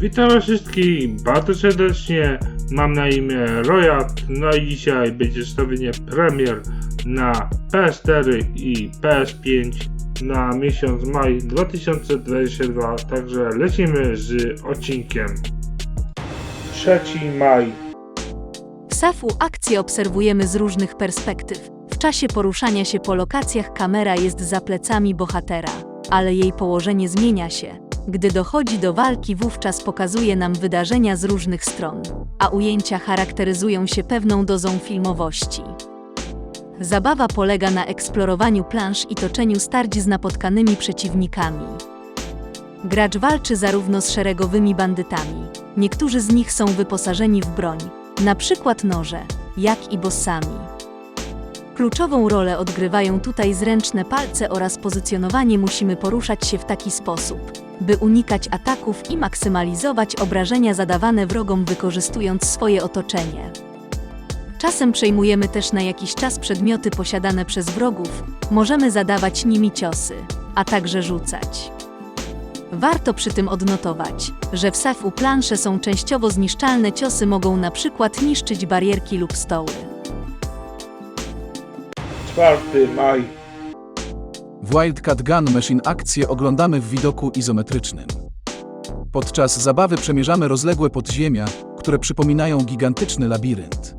Witam wszystkich bardzo serdecznie. Mam na imię Rojat. No i dzisiaj będzie stawienie premier na PS4 i PS5 na miesiąc maj 2022. Także lecimy z odcinkiem. 3 maj. Safu akcję obserwujemy z różnych perspektyw. W czasie poruszania się po lokacjach kamera jest za plecami bohatera, ale jej położenie zmienia się. Gdy dochodzi do walki, wówczas pokazuje nam wydarzenia z różnych stron, a ujęcia charakteryzują się pewną dozą filmowości. Zabawa polega na eksplorowaniu plansz i toczeniu starć z napotkanymi przeciwnikami. Gracz walczy zarówno z szeregowymi bandytami, niektórzy z nich są wyposażeni w broń, na przykład noże, jak i bossami. Kluczową rolę odgrywają tutaj zręczne palce oraz pozycjonowanie musimy poruszać się w taki sposób, by unikać ataków i maksymalizować obrażenia zadawane wrogom wykorzystując swoje otoczenie. Czasem przejmujemy też na jakiś czas przedmioty posiadane przez wrogów, możemy zadawać nimi ciosy, a także rzucać. Warto przy tym odnotować, że w safu plansze są częściowo zniszczalne ciosy mogą na przykład niszczyć barierki lub stoły. 4 maj. W Wildcat Gun Machine akcję oglądamy w widoku izometrycznym. Podczas zabawy przemierzamy rozległe podziemia, które przypominają gigantyczny labirynt.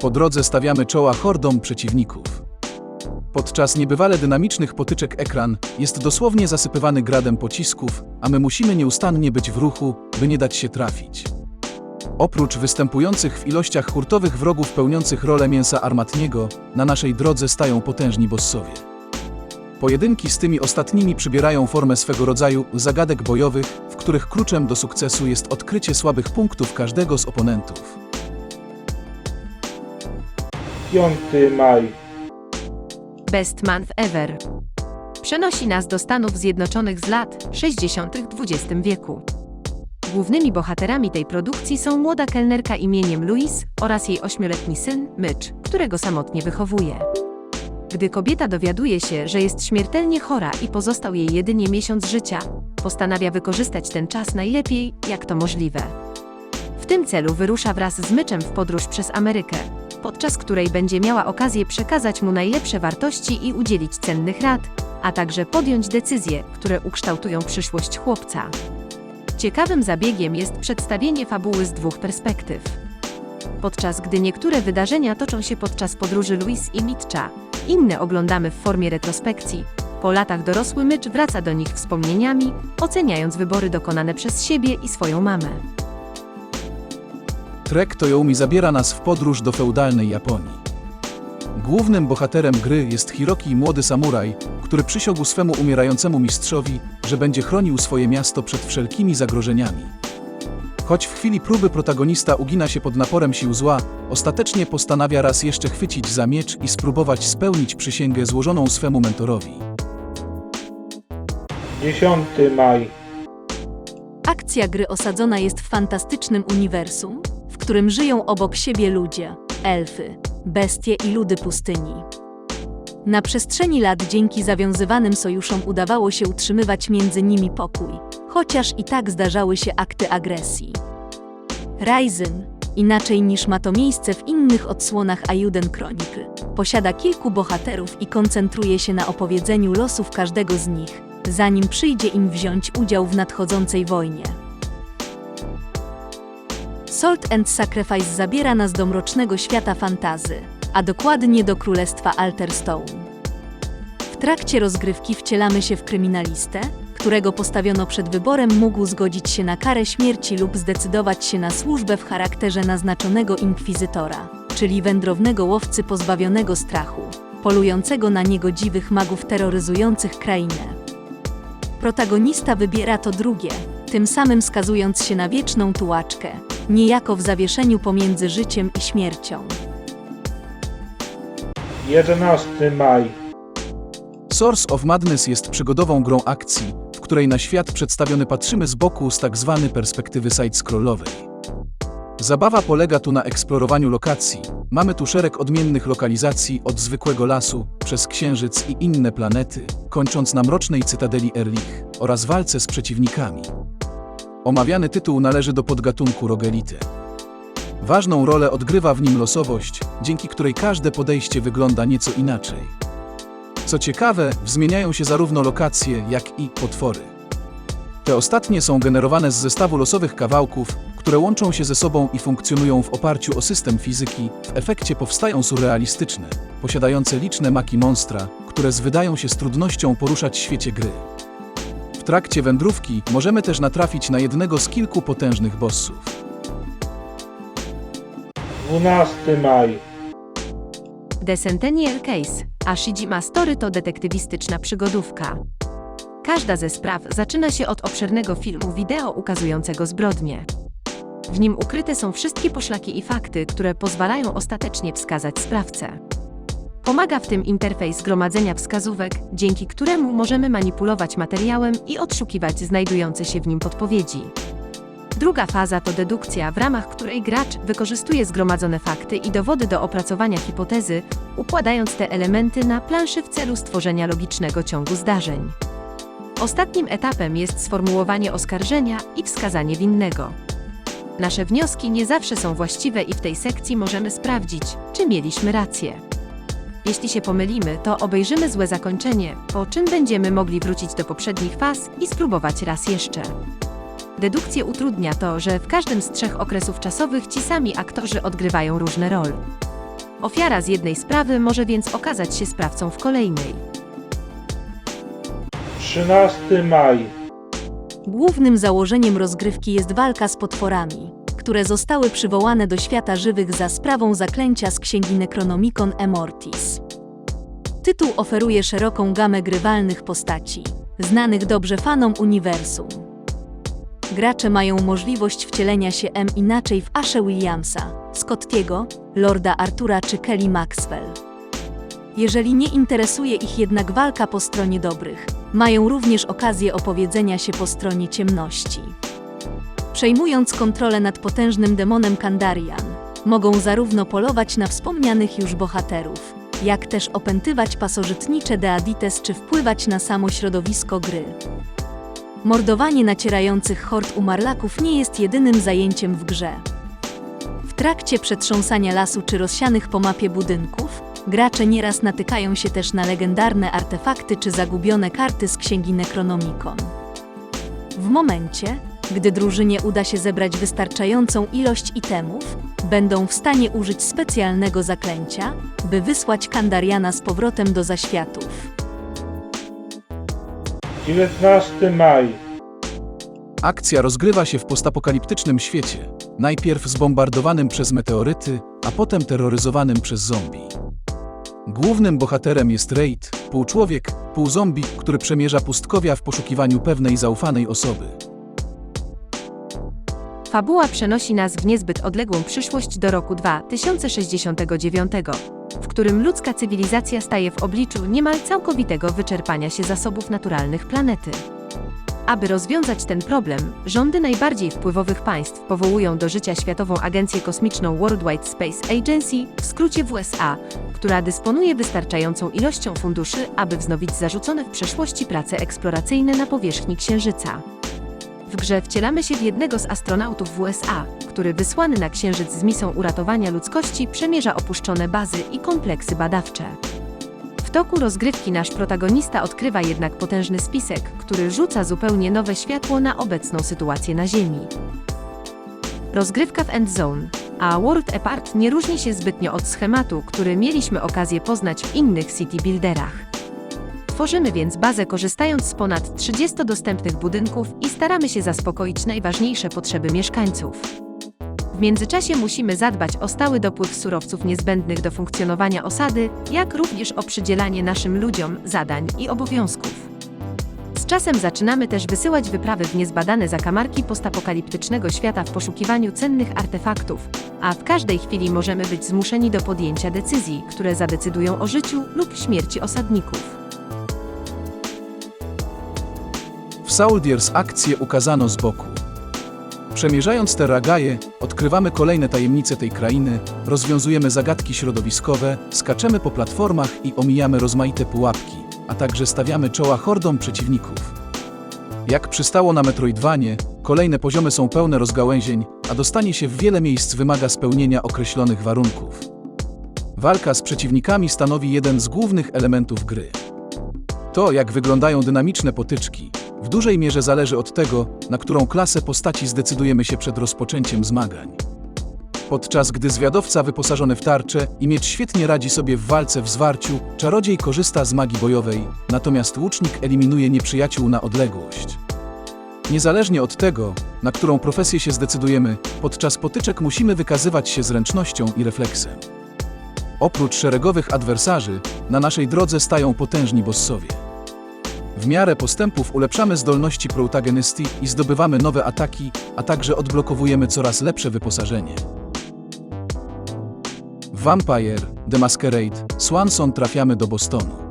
Po drodze stawiamy czoła hordom przeciwników. Podczas niebywale dynamicznych potyczek ekran jest dosłownie zasypywany gradem pocisków, a my musimy nieustannie być w ruchu, by nie dać się trafić. Oprócz występujących w ilościach hurtowych wrogów pełniących rolę mięsa armatniego, na naszej drodze stają potężni bossowie. Pojedynki z tymi ostatnimi przybierają formę swego rodzaju zagadek bojowych, w których kluczem do sukcesu jest odkrycie słabych punktów każdego z oponentów. 5 maj. Best Month Ever. Przenosi nas do Stanów Zjednoczonych z lat 60. XX wieku. Głównymi bohaterami tej produkcji są młoda kelnerka imieniem Louise oraz jej ośmioletni syn, Mitch, którego samotnie wychowuje. Gdy kobieta dowiaduje się, że jest śmiertelnie chora i pozostał jej jedynie miesiąc życia, postanawia wykorzystać ten czas najlepiej, jak to możliwe. W tym celu wyrusza wraz z Myczem w podróż przez Amerykę, podczas której będzie miała okazję przekazać mu najlepsze wartości i udzielić cennych rad, a także podjąć decyzje, które ukształtują przyszłość chłopca. Ciekawym zabiegiem jest przedstawienie fabuły z dwóch perspektyw. Podczas gdy niektóre wydarzenia toczą się podczas podróży Louis i Mitcha, inne oglądamy w formie retrospekcji. Po latach dorosły Mitch wraca do nich wspomnieniami, oceniając wybory dokonane przez siebie i swoją mamę. Trek Toyomi zabiera nas w podróż do feudalnej Japonii. Głównym bohaterem gry jest Hiroki, młody samuraj, który przysiągł swemu umierającemu mistrzowi, że będzie chronił swoje miasto przed wszelkimi zagrożeniami. Choć w chwili próby protagonista ugina się pod naporem sił zła, ostatecznie postanawia raz jeszcze chwycić za miecz i spróbować spełnić przysięgę złożoną swemu mentorowi. 10 maj. Akcja gry osadzona jest w fantastycznym uniwersum, w którym żyją obok siebie ludzie, elfy, bestie i ludy pustyni. Na przestrzeni lat dzięki zawiązywanym sojuszom udawało się utrzymywać między nimi pokój, chociaż i tak zdarzały się akty agresji. Ryzen, inaczej niż ma to miejsce w innych odsłonach Ayuden Chronicle, posiada kilku bohaterów i koncentruje się na opowiedzeniu losów każdego z nich, zanim przyjdzie im wziąć udział w nadchodzącej wojnie. Salt and Sacrifice zabiera nas do mrocznego świata fantazy, a dokładnie do królestwa Alterstone. W trakcie rozgrywki wcielamy się w kryminalistę, którego postawiono przed wyborem mógł zgodzić się na karę śmierci lub zdecydować się na służbę w charakterze naznaczonego inkwizytora, czyli wędrownego łowcy pozbawionego strachu, polującego na niegodziwych magów terroryzujących krainę. Protagonista wybiera to drugie, tym samym skazując się na wieczną tułaczkę, niejako w zawieszeniu pomiędzy życiem i śmiercią. 11 maj. Source of Madness jest przygodową grą akcji, w której na świat przedstawiony patrzymy z boku z tak zwanej perspektywy side-scrollowej. Zabawa polega tu na eksplorowaniu lokacji. Mamy tu szereg odmiennych lokalizacji od zwykłego lasu, przez księżyc i inne planety, kończąc na mrocznej cytadeli Erlich oraz walce z przeciwnikami. Omawiany tytuł należy do podgatunku rogelity. Ważną rolę odgrywa w nim losowość, dzięki której każde podejście wygląda nieco inaczej. Co ciekawe, zmieniają się zarówno lokacje, jak i potwory. Te ostatnie są generowane z zestawu losowych kawałków, które łączą się ze sobą i funkcjonują w oparciu o system fizyki, w efekcie powstają surrealistyczne, posiadające liczne maki monstra, które zwydają się z trudnością poruszać w świecie gry. W trakcie wędrówki możemy też natrafić na jednego z kilku potężnych bossów. 12 maj. The Centennial Case, a Shijima Story to detektywistyczna przygodówka. Każda ze spraw zaczyna się od obszernego filmu wideo ukazującego zbrodnie. W nim ukryte są wszystkie poszlaki i fakty, które pozwalają ostatecznie wskazać sprawcę. Pomaga w tym interfejs gromadzenia wskazówek, dzięki któremu możemy manipulować materiałem i odszukiwać znajdujące się w nim podpowiedzi. Druga faza to dedukcja, w ramach której gracz wykorzystuje zgromadzone fakty i dowody do opracowania hipotezy, układając te elementy na planszy w celu stworzenia logicznego ciągu zdarzeń. Ostatnim etapem jest sformułowanie oskarżenia i wskazanie winnego. Nasze wnioski nie zawsze są właściwe i w tej sekcji możemy sprawdzić, czy mieliśmy rację. Jeśli się pomylimy, to obejrzymy złe zakończenie, po czym będziemy mogli wrócić do poprzednich faz i spróbować raz jeszcze. Dedukcję utrudnia to, że w każdym z trzech okresów czasowych ci sami aktorzy odgrywają różne role. Ofiara z jednej sprawy może więc okazać się sprawcą w kolejnej. 13 maj. Głównym założeniem rozgrywki jest walka z potworami, które zostały przywołane do świata żywych za sprawą zaklęcia z księgi Necronomicon Emortis. Tytuł oferuje szeroką gamę grywalnych postaci, znanych dobrze fanom uniwersum. Gracze mają możliwość wcielenia się M inaczej w Ashe Williamsa, Scottiego, Lorda Artura czy Kelly Maxwell. Jeżeli nie interesuje ich jednak walka po stronie dobrych, mają również okazję opowiedzenia się po stronie ciemności. Przejmując kontrolę nad potężnym demonem Kandarian, mogą zarówno polować na wspomnianych już bohaterów, jak też opętywać pasożytnicze Deadites czy wpływać na samo środowisko gry. Mordowanie nacierających hord umarlaków nie jest jedynym zajęciem w grze. W trakcie przetrząsania lasu czy rozsianych po mapie budynków, gracze nieraz natykają się też na legendarne artefakty czy zagubione karty z księgi Necronomicon. W momencie, gdy drużynie uda się zebrać wystarczającą ilość itemów, będą w stanie użyć specjalnego zaklęcia, by wysłać Kandariana z powrotem do zaświatów. 19 maj. Akcja rozgrywa się w postapokaliptycznym świecie, najpierw zbombardowanym przez meteoryty, a potem terroryzowanym przez zombie. Głównym bohaterem jest Raid, półczłowiek, półzombie, który przemierza pustkowia w poszukiwaniu pewnej zaufanej osoby. Fabuła przenosi nas w niezbyt odległą przyszłość do roku 2069, w którym ludzka cywilizacja staje w obliczu niemal całkowitego wyczerpania się zasobów naturalnych planety. Aby rozwiązać ten problem, rządy najbardziej wpływowych państw powołują do życia Światową Agencję Kosmiczną Worldwide Space Agency, w skrócie WSA, która dysponuje wystarczającą ilością funduszy, aby wznowić zarzucone w przeszłości prace eksploracyjne na powierzchni Księżyca. W grze wcielamy się w jednego z astronautów WSA, który wysłany na Księżyc z misją uratowania ludzkości przemierza opuszczone bazy i kompleksy badawcze. W toku rozgrywki nasz protagonista odkrywa jednak potężny spisek, który rzuca zupełnie nowe światło na obecną sytuację na Ziemi. Rozgrywka w Endzone, a World Apart nie różni się zbytnio od schematu, który mieliśmy okazję poznać w innych city builderach. Tworzymy więc bazę korzystając z ponad 30 dostępnych budynków i staramy się zaspokoić najważniejsze potrzeby mieszkańców. W międzyczasie musimy zadbać o stały dopływ surowców niezbędnych do funkcjonowania osady, jak również o przydzielanie naszym ludziom zadań i obowiązków. Z czasem zaczynamy też wysyłać wyprawy w niezbadane zakamarki postapokaliptycznego świata w poszukiwaniu cennych artefaktów, a w każdej chwili możemy być zmuszeni do podjęcia decyzji, które zadecydują o życiu lub śmierci osadników. Soldiers akcję ukazano z boku. Przemierzając te ragaje, odkrywamy kolejne tajemnice tej krainy, rozwiązujemy zagadki środowiskowe, skaczemy po platformach i omijamy rozmaite pułapki, a także stawiamy czoła hordom przeciwników. Jak przystało na Metroidvanie, kolejne poziomy są pełne rozgałęzień, a dostanie się w wiele miejsc wymaga spełnienia określonych warunków. Walka z przeciwnikami stanowi jeden z głównych elementów gry. To, jak wyglądają dynamiczne potyczki, w dużej mierze zależy od tego, na którą klasę postaci zdecydujemy się przed rozpoczęciem zmagań. Podczas gdy zwiadowca wyposażony w tarczę i miecz świetnie radzi sobie w walce w zwarciu, czarodziej korzysta z magii bojowej, natomiast łucznik eliminuje nieprzyjaciół na odległość. Niezależnie od tego, na którą profesję się zdecydujemy, podczas potyczek musimy wykazywać się zręcznością i refleksem. Oprócz szeregowych adwersarzy, na naszej drodze stają potężni bossowie. W miarę postępów ulepszamy zdolności protagonisty i zdobywamy nowe ataki, a także odblokowujemy coraz lepsze wyposażenie. Vampire, The Masquerade, Swanson trafiamy do Bostonu.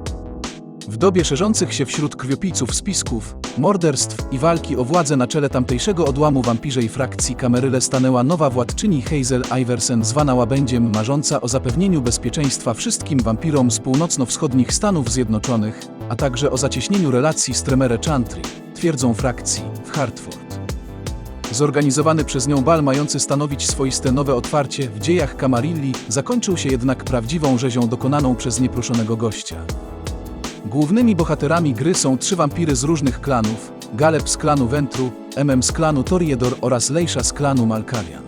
W dobie szerzących się wśród krwiopijców spisków, morderstw i walki o władzę na czele tamtejszego odłamu wampirzej frakcji Kameryle stanęła nowa władczyni Hazel Iversen zwana łabędziem marząca o zapewnieniu bezpieczeństwa wszystkim wampirom z północno-wschodnich Stanów Zjednoczonych, a także o zacieśnieniu relacji z Tremere Chantry, twierdzą frakcji, w Hartford. Zorganizowany przez nią bal mający stanowić swoiste nowe otwarcie w dziejach Kamarilli zakończył się jednak prawdziwą rzezią dokonaną przez nieproszonego gościa. Głównymi bohaterami gry są trzy wampiry z różnych klanów, Galeb z klanu Ventru, MM z klanu Toriedor oraz Leisha z klanu Malkarian.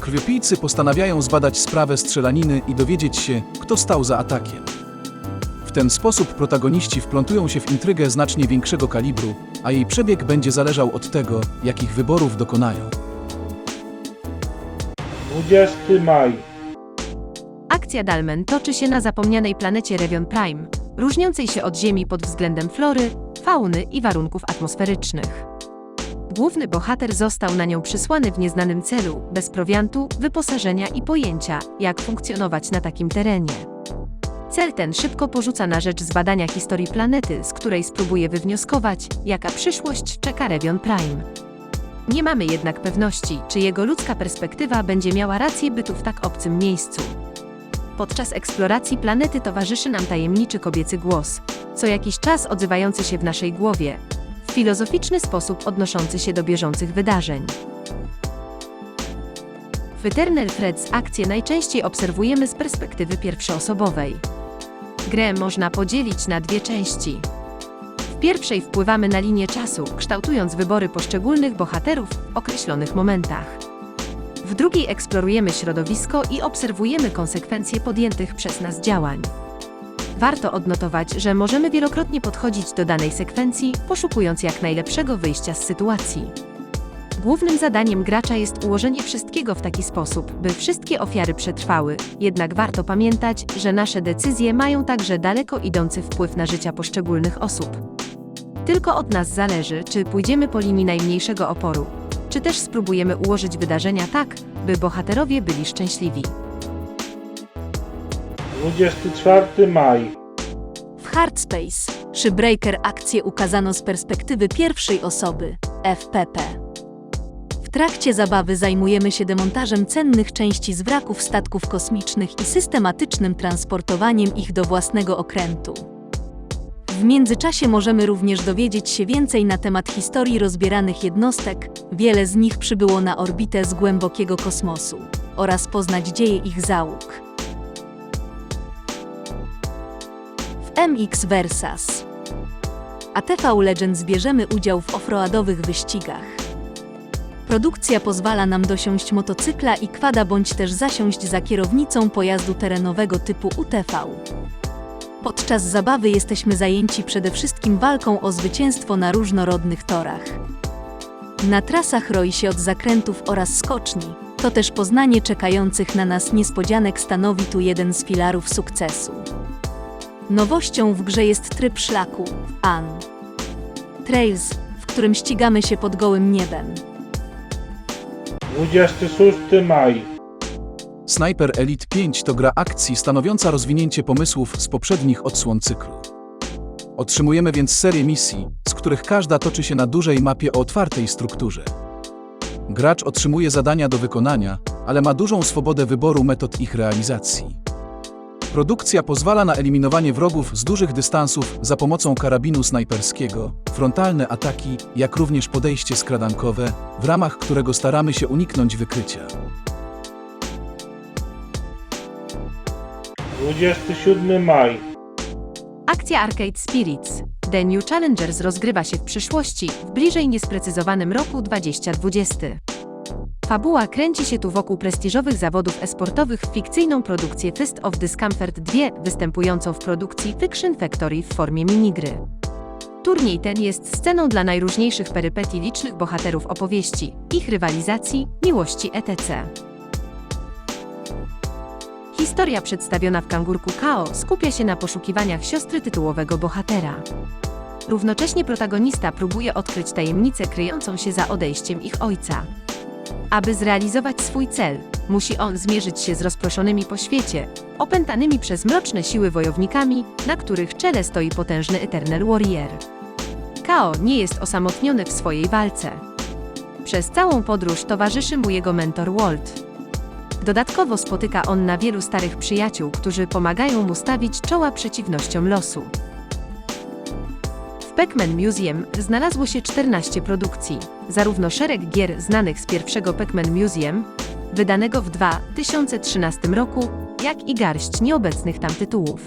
Krwiopijcy postanawiają zbadać sprawę strzelaniny i dowiedzieć się, kto stał za atakiem. W ten sposób protagoniści wplątują się w intrygę znacznie większego kalibru, a jej przebieg będzie zależał od tego, jakich wyborów dokonają. 20 maj. Akcja Dalmen toczy się na zapomnianej planecie Revion Prime, różniącej się od Ziemi pod względem flory, fauny i warunków atmosferycznych. Główny bohater został na nią przysłany w nieznanym celu, bez prowiantu, wyposażenia i pojęcia, jak funkcjonować na takim terenie. Cel ten szybko porzuca na rzecz zbadania historii planety, z której spróbuje wywnioskować, jaka przyszłość czeka Revion Prime. Nie mamy jednak pewności, czy jego ludzka perspektywa będzie miała rację bytu w tak obcym miejscu. Podczas eksploracji planety towarzyszy nam tajemniczy kobiecy głos, co jakiś czas odzywający się w naszej głowie, w filozoficzny sposób odnoszący się do bieżących wydarzeń. W Eternal Threads akcję najczęściej obserwujemy z perspektywy pierwszoosobowej. Grę można podzielić na dwie części. W pierwszej wpływamy na linię czasu, kształtując wybory poszczególnych bohaterów w określonych momentach. W drugiej eksplorujemy środowisko i obserwujemy konsekwencje podjętych przez nas działań. Warto odnotować, że możemy wielokrotnie podchodzić do danej sekwencji, poszukując jak najlepszego wyjścia z sytuacji. Głównym zadaniem gracza jest ułożenie wszystkiego w taki sposób, by wszystkie ofiary przetrwały, jednak warto pamiętać, że nasze decyzje mają także daleko idący wpływ na życia poszczególnych osób. Tylko od nas zależy, czy pójdziemy po linii najmniejszego oporu, czy też spróbujemy ułożyć wydarzenia tak, by bohaterowie byli szczęśliwi. 24 maj. W Hardspace Shipbreaker akcję ukazano z perspektywy pierwszej osoby FPP. W trakcie zabawy zajmujemy się demontażem cennych części z wraków statków kosmicznych i systematycznym transportowaniem ich do własnego okrętu. W międzyczasie możemy również dowiedzieć się więcej na temat historii rozbieranych jednostek, wiele z nich przybyło na orbitę z głębokiego kosmosu, oraz poznać dzieje ich załóg. W MX Versas ATV Legends bierzemy udział w offroadowych wyścigach. Produkcja pozwala nam dosiąść motocykla i kwada bądź też zasiąść za kierownicą pojazdu terenowego typu UTV. Podczas zabawy jesteśmy zajęci przede wszystkim walką o zwycięstwo na różnorodnych torach. Na trasach roi się od zakrętów oraz skoczni. To też poznanie czekających na nas niespodzianek stanowi tu jeden z filarów sukcesu. Nowością w grze jest tryb szlaku, AN. Trails, w którym ścigamy się pod gołym niebem. 26 maj. Sniper Elite 5 to gra akcji stanowiąca rozwinięcie pomysłów z poprzednich odsłon cyklu. Otrzymujemy więc serię misji, z których każda toczy się na dużej mapie o otwartej strukturze. Gracz otrzymuje zadania do wykonania, ale ma dużą swobodę wyboru metod ich realizacji. Produkcja pozwala na eliminowanie wrogów z dużych dystansów za pomocą karabinu snajperskiego, frontalne ataki, jak również podejście skradankowe, w ramach którego staramy się uniknąć wykrycia. 27 maj. Akcja Arcade Spirits. The New Challengers rozgrywa się w przyszłości, w bliżej niesprecyzowanym roku 2020. Fabuła kręci się tu wokół prestiżowych zawodów esportowych w fikcyjną produkcję Fist of Discomfort 2, występującą w produkcji Fiction Factory w formie minigry. Turniej ten jest sceną dla najróżniejszych perypetii licznych bohaterów opowieści, ich rywalizacji, miłości etc. Historia przedstawiona w Kangurku Kao skupia się na poszukiwaniach siostry tytułowego bohatera. Równocześnie protagonista próbuje odkryć tajemnicę kryjącą się za odejściem ich ojca. Aby zrealizować swój cel, musi on zmierzyć się z rozproszonymi po świecie, opętanymi przez mroczne siły wojownikami, na których czele stoi potężny Eternal Warrior. Kao nie jest osamotniony w swojej walce. Przez całą podróż towarzyszy mu jego mentor Walt. Dodatkowo spotyka on na wielu starych przyjaciół, którzy pomagają mu stawić czoła przeciwnościom losu. W Pac-Man Museum znalazło się 14 produkcji, zarówno szereg gier znanych z pierwszego Pac-Man Museum, wydanego w 2013 roku, jak i garść nieobecnych tam tytułów.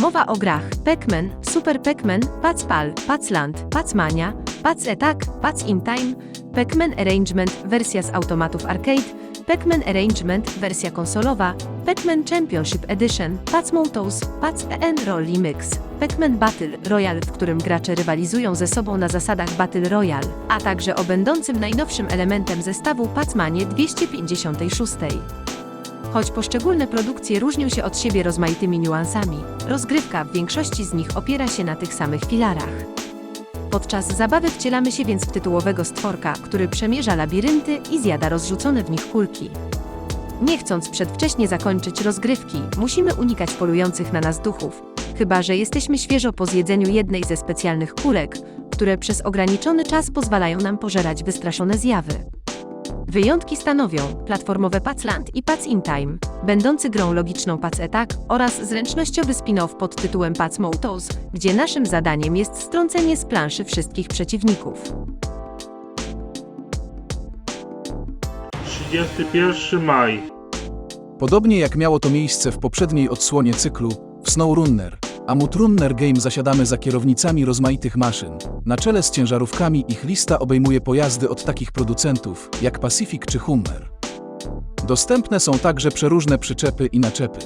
Mowa o grach Pac-Man, Super Pac-Man, Pac-Pal, Pac-Land, Pac-Mania, Pac-Attack, Pac-In Time, Pac-Man Arrangement wersja z automatów arcade, Pac-Man Arrangement wersja konsolowa, Pac-Man Championship Edition, Pac-Motos, Pac-EN Rally Mix, Pac-Man Battle Royale, w którym gracze rywalizują ze sobą na zasadach Battle Royale, a także o będącym najnowszym elementem zestawu Pacmanie 256. Choć poszczególne produkcje różnią się od siebie rozmaitymi niuansami, rozgrywka w większości z nich opiera się na tych samych filarach. Podczas zabawy wcielamy się więc w tytułowego stworka, który przemierza labirynty i zjada rozrzucone w nich kulki. Nie chcąc przedwcześnie zakończyć rozgrywki, musimy unikać polujących na nas duchów, chyba że jesteśmy świeżo po zjedzeniu jednej ze specjalnych kulek, które przez ograniczony czas pozwalają nam pożerać wystraszone zjawy. Wyjątki stanowią platformowe Patsland i Pats in Time, będący grą logiczną Pats Attack oraz zręcznościowy spin-off pod tytułem Pats Motos, gdzie naszym zadaniem jest strącenie z planszy wszystkich przeciwników. 31 maj. Podobnie jak miało to miejsce w poprzedniej odsłonie cyklu, w SnowRunner, a Mutrunner Game zasiadamy za kierownicami rozmaitych maszyn. Na czele z ciężarówkami ich lista obejmuje pojazdy od takich producentów jak Pacific czy Hummer. Dostępne są także przeróżne przyczepy i naczepy.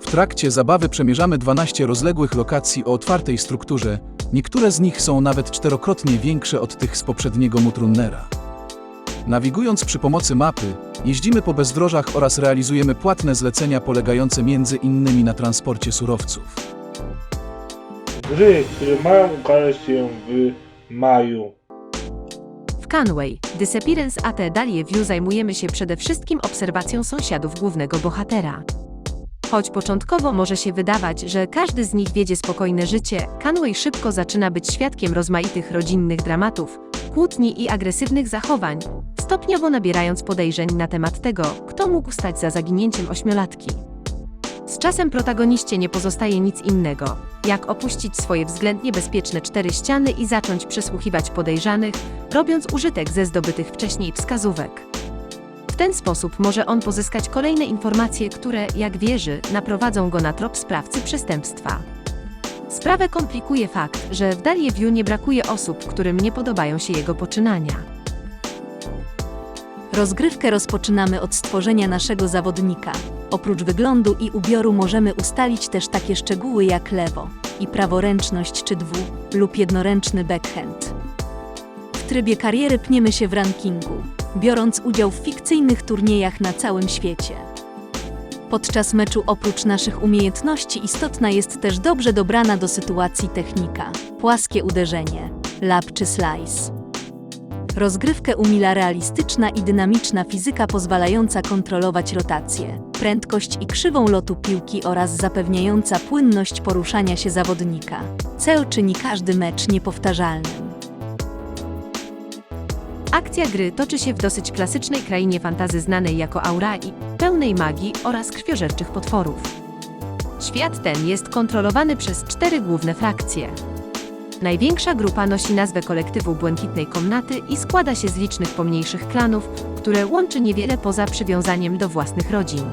W trakcie zabawy przemierzamy 12 rozległych lokacji o otwartej strukturze, niektóre z nich są nawet czterokrotnie większe od tych z poprzedniego Mutrunnera. Nawigując przy pomocy mapy, jeździmy po bezdrożach oraz realizujemy płatne zlecenia polegające między innymi na transporcie surowców. Gry, które mają ukazać się w maju. W Canway, Disappearance AT Dalie View zajmujemy się przede wszystkim obserwacją sąsiadów głównego bohatera. Choć początkowo może się wydawać, że każdy z nich wiedzie spokojne życie, Canway szybko zaczyna być świadkiem rozmaitych rodzinnych dramatów, kłótni i agresywnych zachowań, stopniowo nabierając podejrzeń na temat tego, kto mógł stać za zaginięciem ośmiolatki. Z czasem protagoniście nie pozostaje nic innego, jak opuścić swoje względnie bezpieczne cztery ściany i zacząć przesłuchiwać podejrzanych, robiąc użytek ze zdobytych wcześniej wskazówek. W ten sposób może on pozyskać kolejne informacje, które, jak wierzy, naprowadzą go na trop sprawcy przestępstwa. Sprawę komplikuje fakt, że w Dalie View nie brakuje osób, którym nie podobają się jego poczynania. Rozgrywkę rozpoczynamy od stworzenia naszego zawodnika. Oprócz wyglądu i ubioru możemy ustalić też takie szczegóły jak lewo i praworęczność czy dwu lub jednoręczny backhand. W trybie kariery pniemy się w rankingu, biorąc udział w fikcyjnych turniejach na całym świecie. Podczas meczu oprócz naszych umiejętności istotna jest też dobrze dobrana do sytuacji technika, płaskie uderzenie, lap czy slice. Rozgrywkę umila realistyczna i dynamiczna fizyka pozwalająca kontrolować rotację, prędkość i krzywą lotu piłki oraz zapewniająca płynność poruszania się zawodnika. Cel czyni każdy mecz niepowtarzalnym. Akcja gry toczy się w dosyć klasycznej krainie fantazy znanej jako Aurai, pełnej magii oraz krwiożerczych potworów. Świat ten jest kontrolowany przez cztery główne frakcje. Największa grupa nosi nazwę kolektywu Błękitnej Komnaty i składa się z licznych pomniejszych klanów, które łączy niewiele poza przywiązaniem do własnych rodzin.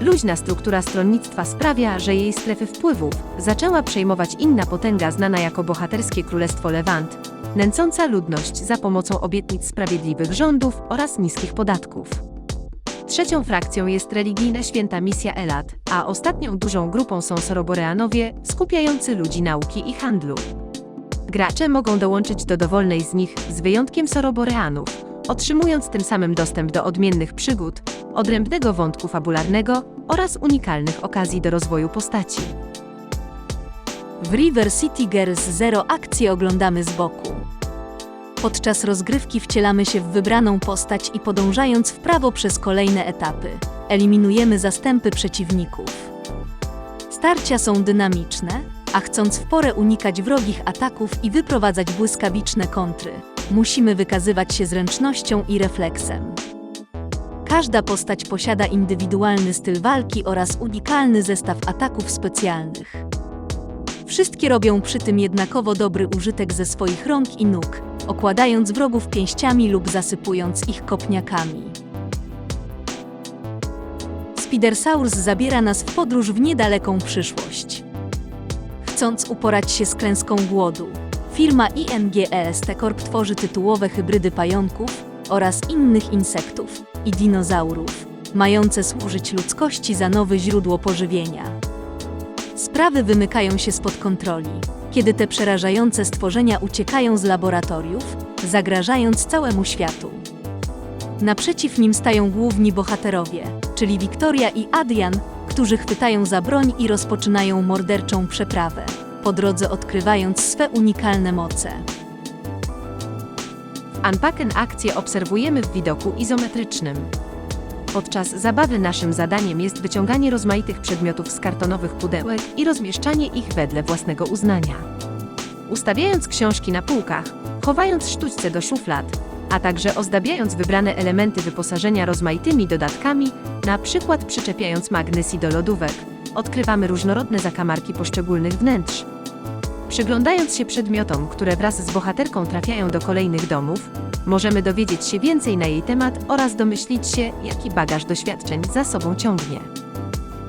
Luźna struktura stronnictwa sprawia, że jej strefy wpływów zaczęła przejmować inna potęga znana jako bohaterskie Królestwo Lewant, nęcąca ludność za pomocą obietnic sprawiedliwych rządów oraz niskich podatków. Trzecią frakcją jest religijna święta misja Elat, a ostatnią dużą grupą są Soroboreanowie, skupiający ludzi nauki i handlu. Gracze mogą dołączyć do dowolnej z nich, z wyjątkiem Soroboreanów, otrzymując tym samym dostęp do odmiennych przygód, odrębnego wątku fabularnego oraz unikalnych okazji do rozwoju postaci. W River City Girls Zero akcję oglądamy z boku. Podczas rozgrywki wcielamy się w wybraną postać i podążając w prawo przez kolejne etapy, eliminujemy zastępy przeciwników. Starcia są dynamiczne, a chcąc w porę unikać wrogich ataków i wyprowadzać błyskawiczne kontry, musimy wykazywać się zręcznością i refleksem. Każda postać posiada indywidualny styl walki oraz unikalny zestaw ataków specjalnych. Wszystkie robią przy tym jednakowo dobry użytek ze swoich rąk i nóg, okładając wrogów pięściami lub zasypując ich kopniakami. Spidersaurus zabiera nas w podróż w niedaleką przyszłość. Chcąc uporać się z klęską głodu, firma INGEST Corp tworzy tytułowe hybrydy pająków oraz innych insektów i dinozaurów, mające służyć ludzkości za nowe źródło pożywienia. Sprawy wymykają się spod kontroli, kiedy te przerażające stworzenia uciekają z laboratoriów, zagrażając całemu światu. Naprzeciw nim stają główni bohaterowie, czyli Wiktoria i Adrian, którzy chwytają za broń i rozpoczynają morderczą przeprawę, po drodze odkrywając swe unikalne moce. Unpacken akcję obserwujemy w widoku izometrycznym. Podczas zabawy naszym zadaniem jest wyciąganie rozmaitych przedmiotów z kartonowych pudełek i rozmieszczanie ich wedle własnego uznania. Ustawiając książki na półkach, chowając sztućce do szuflad, a także ozdabiając wybrane elementy wyposażenia rozmaitymi dodatkami, na przykład przyczepiając magnesy do lodówek, odkrywamy różnorodne zakamarki poszczególnych wnętrz. Przyglądając się przedmiotom, które wraz z bohaterką trafiają do kolejnych domów, możemy dowiedzieć się więcej na jej temat oraz domyślić się, jaki bagaż doświadczeń za sobą ciągnie.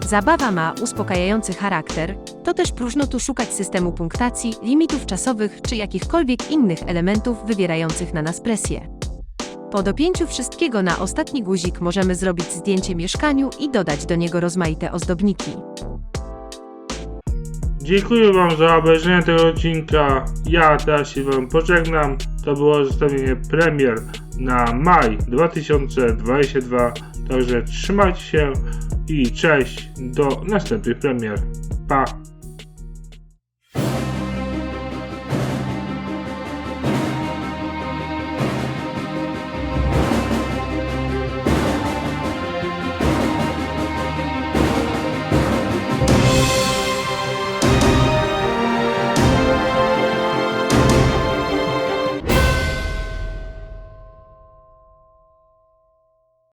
Zabawa ma uspokajający charakter, to też próżno tu szukać systemu punktacji, limitów czasowych czy jakichkolwiek innych elementów wywierających na nas presję. Po dopięciu wszystkiego na ostatni guzik możemy zrobić zdjęcie mieszkaniu i dodać do niego rozmaite ozdobniki. Dziękuję Wam za obejrzenie tego odcinka. Ja teraz się Wam pożegnam. To było zestawienie premier na maj 2022. Także trzymajcie się i cześć do następnych premier. Pa!